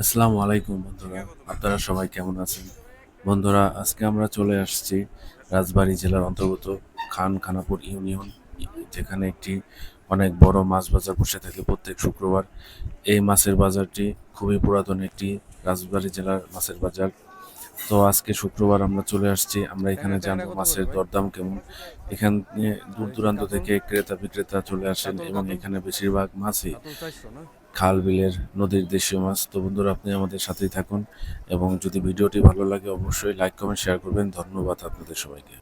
আসসালামু আলাইকুম বন্ধুরা। আপনারা সবাই কেমন আছেন? বন্ধুরা, আজকে আমরা চলে আসছি রাজবাড়ী জেলার অন্তর্গত খান খানাপুর ইউনিয়ন, যেখানে একটি অনেক বড় মাছ বাজার বসে থাকে প্রত্যেক শুক্রবার। এই মাছের বাজারটি খুবই পুরাতন একটি রাজবাড়ী জেলার মাছের বাজার। তো আজকে শুক্রবার আমরা চলে আসছি, আমরা এখানে জানব মাছের দরদাম কেমন। এখানে দূর দূরান্ত থেকে ক্রেতা বিক্রেতা চলে আসেন এবং এখানে বেশিরভাগ মাছই খাল বিলের নদীর দেশীয় মাছ। তো বন্ধুরা আপনি আমাদের সাথেই থাকুন এবং যদি ভিডিওটি ভালো লাগে অবশ্যই লাইক কমেন্ট শেয়ার করবেন। ধন্যবাদ আপনাদের সবাইকে।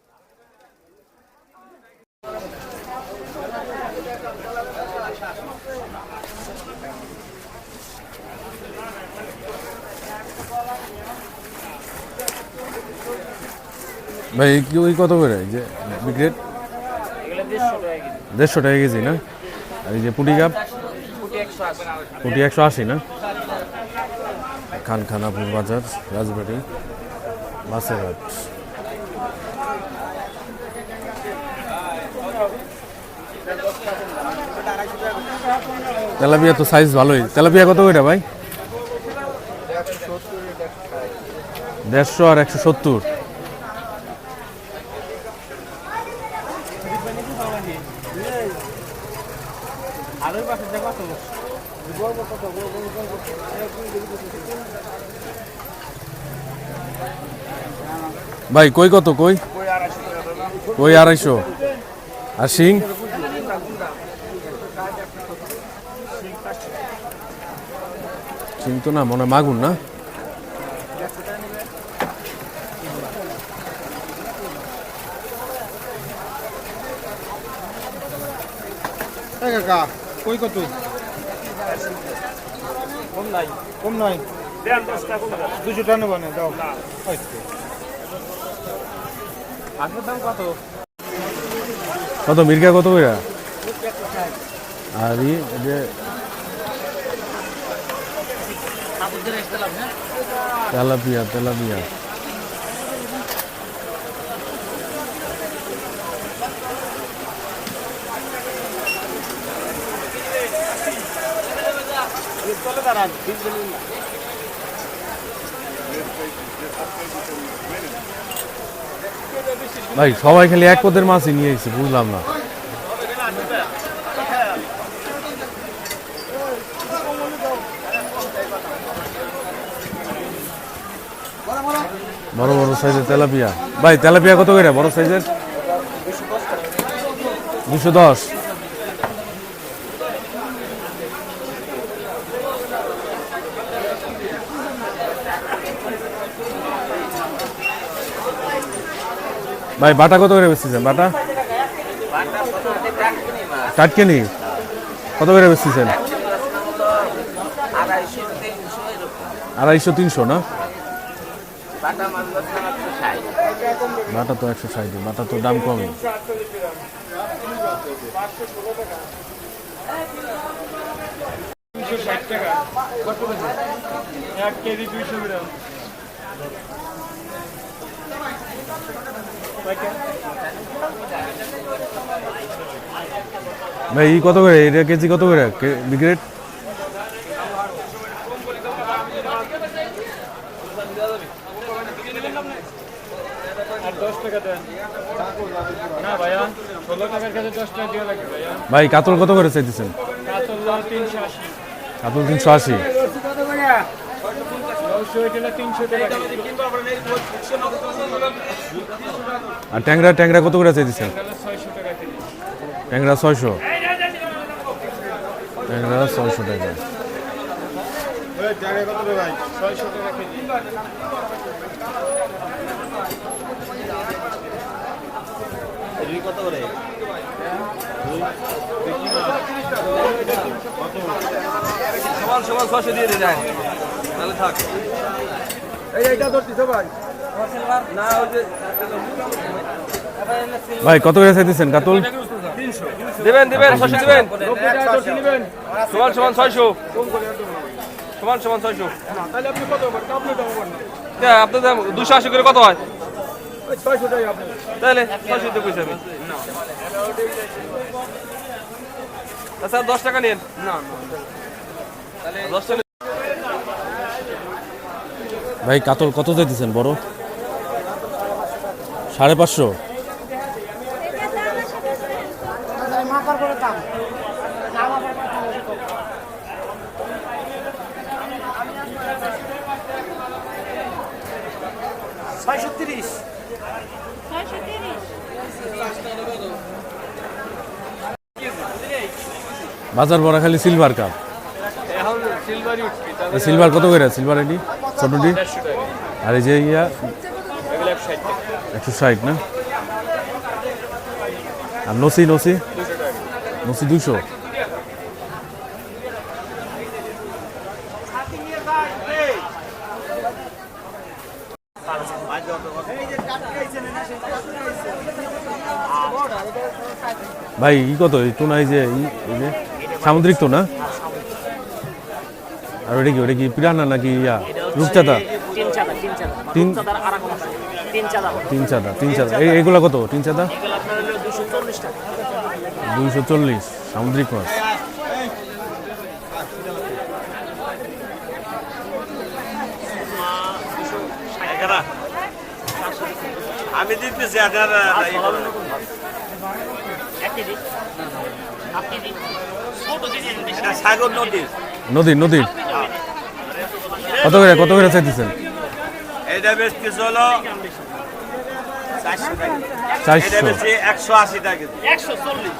ভাই কি ওই কত করে? এই যে বিক্রেট? দেড়শো টাকা কেজি না? আর এই যে পুটি কাপ? পুটি একশো আশি না? খানখানাপুর বাজার রাজবাড়ি মাছের হাট তেলাপিয়া তো সাইজ ভালোই। তেলাপিয়া কত করে ভাই? দেড়শো আর একশো সত্তর। ভাই, কই কত, কই? কই আড়াইশো? আর শিং? শিং তো না, মনে মাগুন না? কাকা, কই কত? কম নাই কম দুশো টাকা নেব দাও। আগের দাম কত? কত মির্গা কত করে আর যে তেলাপিয়া তেলাপিয়া। চলে দাঁড়ান ভাই, সবাই খালি এক পদের মাছই নিয়ে এসেছে, বুঝলাম না। বড় বড় সাইজের তেলাপিয়া। ভাই, তেলাপিয়া কত করে? বড় সাইজের? দুশো দশ। ভাই, বাটা কত করে বেচতেছেন? বাটা? টাটকে নি কত করে বেচতেছেন? আড়াইশো, তিনশো, না? বাটা তো একশো ষাট, বাটা তো দাম টাকা। এক কেজি দুইশো গ্রাম। ভাই ই কত করে? এটা কেজি কত করে? বিগ্রেড ভাই কাতল কত করে চাইতেছেন? কাতল্লা তিনশো আশি। কাতল তিনশো আশি নশো এটা তিনশো টাকা আর ট্যাংরা ট্যাংরা কত করে কেজি ট্যাংরা ছয়শো ট্যাংরা ছয়শো টাকা ভাই ছয়শো। টাকা। সমান সমান ছশো দিয়ে দিয়ে। তাহলে থাক। এই এইটা ধরছি সবাই না ওই যে ভাই কত করে চাইতেছেন কাতুল? দেবেন দেবেন ছয়শো দেবেন। সমান সমান ছয়শো। সমান সমান ছয়শো। হ্যাঁ আপনার দাম দুশো আশি করে কত হয়? তাহলে ছয়শো কইছি আমি। আচ্ছা দশ টাকা নিন না। দশ টাকা ভাই কাতল কত চাইতেছেন বড়? সাড়ে পাঁচশো? বাজার বড়া খালি সিলভার কাপ সিলভার কত করে? সিলভার এটি? টাকা আর এই যে ইয়া, একশো ষাট, না? আর নসি নসি? নসি দুশো ভাই, ই কত? ই- এই যে, সামুদ্রিক তো না? আর ওটা কি ওটা কি পিরানা নাকি ইয়া? রূপচাঁদা? তিন চাঁদা তিন চাঁদা তিন চাঁদা হবে। তিন চাঁদা তিন চাঁদা এই এগুলা কত? তিন চাঁদা এগুলো আপনার হলো দুশো চল্লিশ দুইশো চল্লিশ সামুদ্রিক মাছ। আমি দিতেছি আপনার একটি দিন আপনি দিন ছোট দিন এটা সাগর নদীর। নদীর নদীর। কত করে কত করে চাইতেছেন? এটা বেশ কিছু হলো চারশো টাকা। এটা বেশি একশো আশি টাকা। কেজি। একশো চল্লিশ।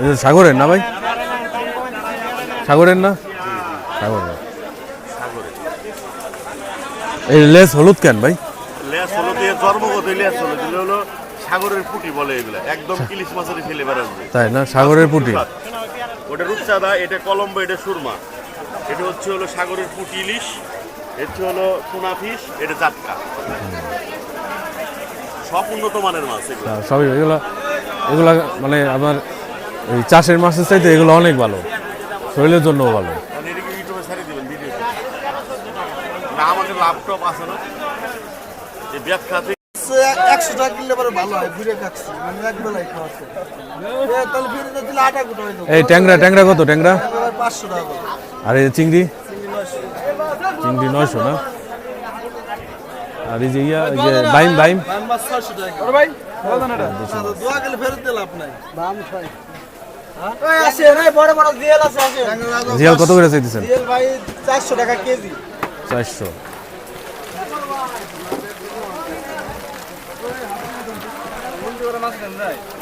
এটা সাগরের না ভাই? সাগরের না? সাগরের। এই লেস হলুদ কেন ভাই? লেস হলুদ দিয়ে জন্মগত লেস হলো যেগুলো হলো সাগরের পুঁটি বলে এগুলো। একদম ইলিশ মাছের ফেলেবার আসবে তাই না? সাগরের পুটি। ওটা রূপচাঁদা এটা কলম্বো এটা সুরমা। এটা হচ্ছে হলো সাগরের পুঁটি ইলিশ এটা হলো সোনা ফিশ এটা জাটকা সব উন্নত মানের মাছ এগুলো। হ্যাঁ, সবই এগুলো এগুলা মানে আমার এই চাষের মাছের চাইতে এগুলো অনেক ভালো। শরীরের জন্যও ভালো। ইউটিউবে ছাড়িয়ে দিবেন ভিডিও না আমাদের ল্যাপটপ আছে না? এই একশো টাকা কিনলে পরে ভালো হয় ঘুরে খাচ্ছি মানে এক বেলায় খাওয়াচ্ছে তাহলে ফিরে দিলে আটা কুটো হইতো এই ট্যাংরা ট্যাংরা কত ট্যাংরা? পাঁচশো টাকা করে। আর এই চিংড়ি? চিংড়ি নয়শো। না? আর এই যে ইয়া এই যে বাইম বাইম দাম মাছ ছয়শো টাকা বড় না তো দোয়া গেলে ফেরত দিলে লাভ নাই। দাম ছয়। বড় বড় জিএল আছে আসে জিয়াল কত করে চাইতেছেন? জিএল ভাই চারশো টাকা কেজি। চারশো। れますない。